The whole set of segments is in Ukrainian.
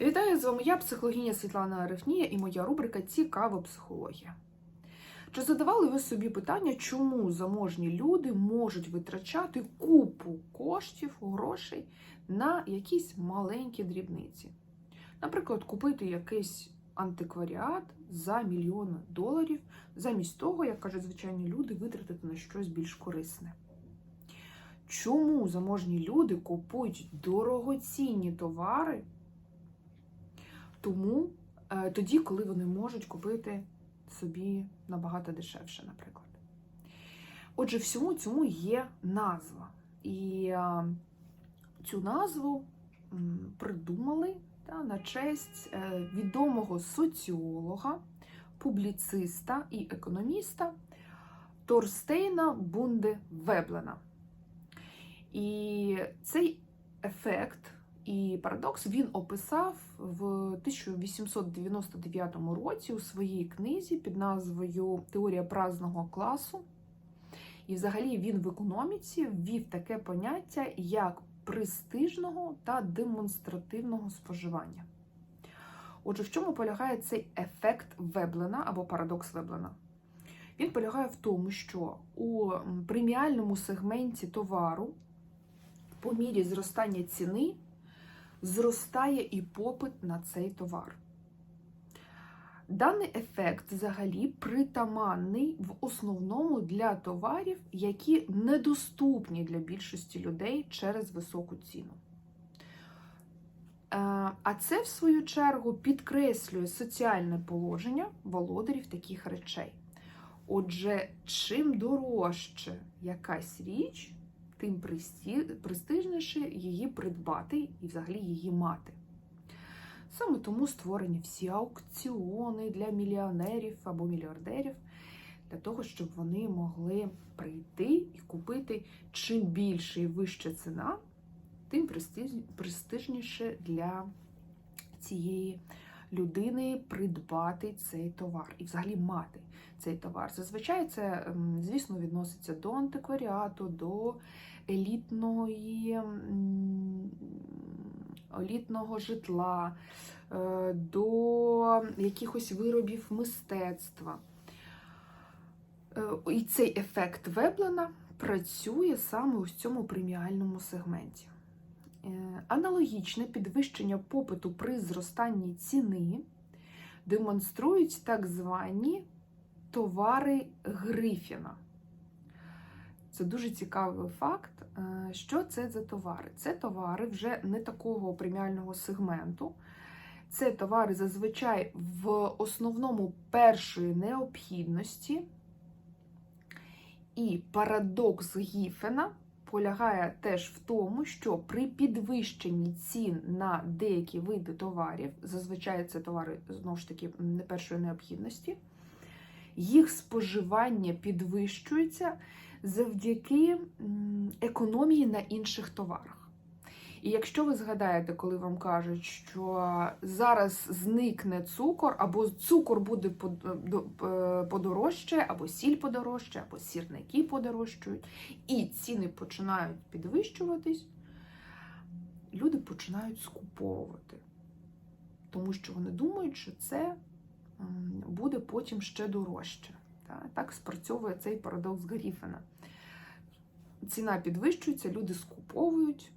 Вітаю з вами я, психологиня Світлана Арефнія і моя рубрика Цікава психологія. Чи задавали ви собі питання, чому заможні люди можуть витрачати купу коштів, грошей на якісь маленькі дрібниці? Наприклад, купити якийсь антикваріат за мільйони доларів, замість того, як кажуть звичайні люди, витратити на щось більш корисне. Чому заможні люди купують дорогоцінні товари? Тому е, тоді, коли вони можуть купити собі набагато дешевше, наприклад. Отже, всьому цьому є назва. І е, цю назву придумали та, на честь е, відомого соціолога, публіциста і економіста Торстейна Бунде Веблена. І цей ефект і парадокс він описав в 1899 році у своїй книзі під назвою Теорія праздного класу. І взагалі він в економіці ввів таке поняття як престижного та демонстративного споживання. Отже, в чому полягає цей ефект Веблена або парадокс Веблена? Він полягає в тому, що у преміальному сегменті товару по мірі зростання ціни зростає і попит на цей товар. Даний ефект взагалі притаманний в основному для товарів, які недоступні для більшості людей через високу ціну. Е, А це, в свою чергу, підкреслює соціальне положення володарів таких речей. Отже, чим дорожче якась річ, тим престижніше її придбати і взагалі її мати. Саме тому створені всі аукціони для мільйонерів або мільярдерів, для того, щоб вони могли прийти і купити чим більше і вища ціна, тим престижніше для цієї людини придбати цей товар і взагалі мати цей товар. Зазвичай це, звісно, відноситься до антикваріату, до елітної, елітного житла, е, до якихось виробів мистецтва. Е, І цей ефект Веблена працює саме у цьому преміальному сегменті. Е, Аналогічне підвищення попиту при зростанні ціни демонструють так звані товари Грифіна. Це дуже цікавий факт. Що це за товари? Це товари вже не такого преміального сегменту. Це товари зазвичай в основному першої необхідності. І парадокс Гіфена полягає теж в тому, що при підвищенні цін на деякі види товарів, зазвичай це товари, знову ж таки, не першої необхідності, їх споживання підвищується завдяки економії на інших товарах. І якщо ви згадаєте, коли вам кажуть, що зараз зникне цукор, або цукор буде подорожче, або сіль подорожче, або сірники подорожчають, і ціни починають підвищуватись, люди починають скуповувати. Тому що вони думають, що це буде потім ще дорожче. Так спрацьовує цей парадокс Гаріфена. Ціна підвищується, люди скуповують.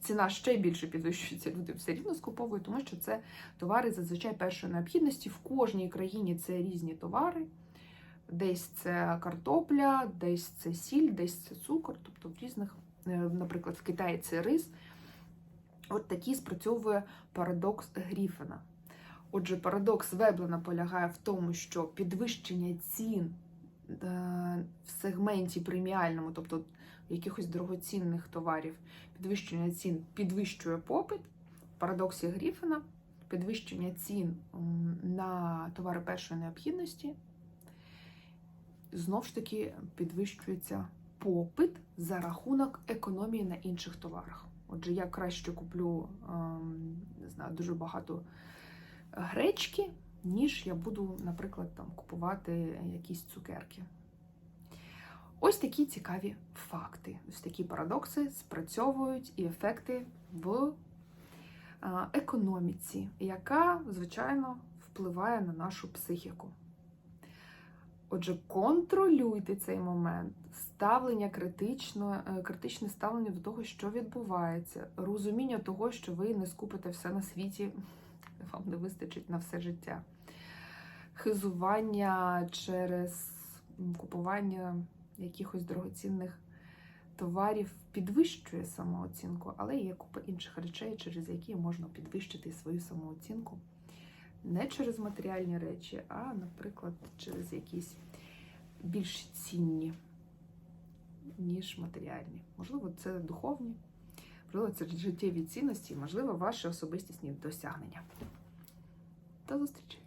Ціна ще більше підвищується, люди все рівно скуповують, тому що це товари зазвичай першої необхідності. В кожній країні це різні товари. Десь це картопля, десь це сіль, десь це цукор. Тобто в різних, е, наприклад, в Китаї це рис. От такий спрацьовує парадокс Гріфена. Отже, парадокс Веблена полягає в тому, що підвищення цін в сегменті преміальному, тобто якихось дорогоцінних товарів, підвищення цін підвищує попит. Парадоксі Гріфена, підвищення цін на товари першої необхідності. Знову ж таки, підвищується попит за рахунок економії на інших товарах. Отже, я краще куплю не знаю, дуже багато гречки, ніж я буду, наприклад, там купувати якісь цукерки. Ось такі цікаві факти. Ось такі парадокси спрацьовують і ефекти в економіці, яка, звичайно, впливає на нашу психіку. Отже, контролюйте цей момент, ставлення критично, е, критичне ставлення до того, що відбувається, розуміння того, що ви не скупите все на світі, вам не вистачить на все життя. Хизування через купування якихось дорогоцінних товарів підвищує самооцінку, але є купа інших речей, через які можна підвищити свою самооцінку. Не через матеріальні речі, а, наприклад, через якісь більш цінні, ніж матеріальні. Можливо, це духовні, це життєві цінності, і, можливо, ваші особистісні досягнення. До зустрічі!